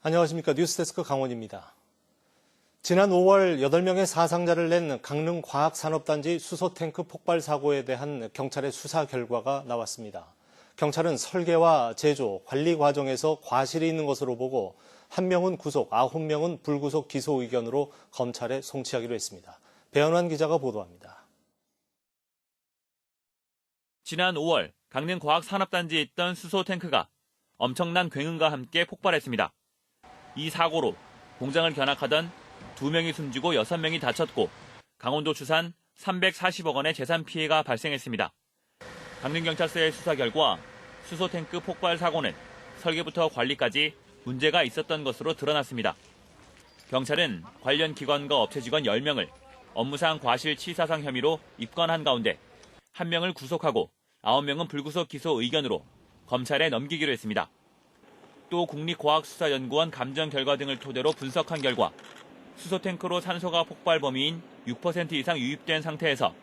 안녕하십니까. 뉴스데스크 강원입니다. 지난 5월 8명의 사상자를 낸 강릉 과학산업단지 수소탱크 폭발 사고에 대한 경찰의 수사 결과가 나왔습니다. 경찰은 설계와 제조, 관리 과정에서 과실이 있는 것으로 보고 한 명은 구속, 아홉 명은 불구속 기소 의견으로 검찰에 송치하기로 했습니다. 배현환 기자가 보도합니다. 지난 5월 강릉 과학산업단지에 있던 수소 탱크가 엄청난 굉음과 함께 폭발했습니다. 이 사고로 공장을 견학하던 2명이 숨지고 6명이 다쳤고 강원도 추산 340억 원의 재산 피해가 발생했습니다. 강릉경찰서의 수사 결과 수소 탱크 폭발 사고는 설계부터 관리까지 문제가 있었던 것으로 드러났습니다. 경찰은 관련 기관과 업체 직원 10명을 업무상 과실치사상 혐의로 입건한 가운데 1명을 구속하고 9명은 불구속 기소 의견으로 검찰에 넘기기로 했습니다. 또 국립과학수사연구원 감정 결과 등을 토대로 분석한 결과 수소탱크로 산소가 폭발 범위인 6% 이상 유입된 상태에서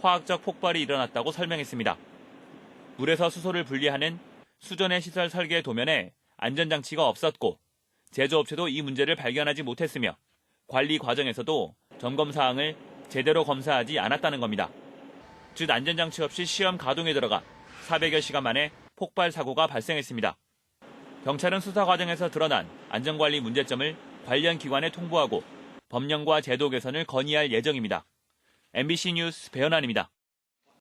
화학적 폭발이 일어났다고 설명했습니다. 물에서 수소를 분리하는 수전의 시설 설계 도면에 안전장치가 없었고 제조업체도 이 문제를 발견하지 못했으며 관리 과정에서도 점검 사항을 제대로 검사하지 않았다는 겁니다. 즉 안전장치 없이 시험 가동에 들어가 400여 시간 만에 폭발 사고가 발생했습니다. 경찰은 수사 과정에서 드러난 안전관리 문제점을 관련 기관에 통보하고 법령과 제도 개선을 건의할 예정입니다. MBC 뉴스 배현환입니다.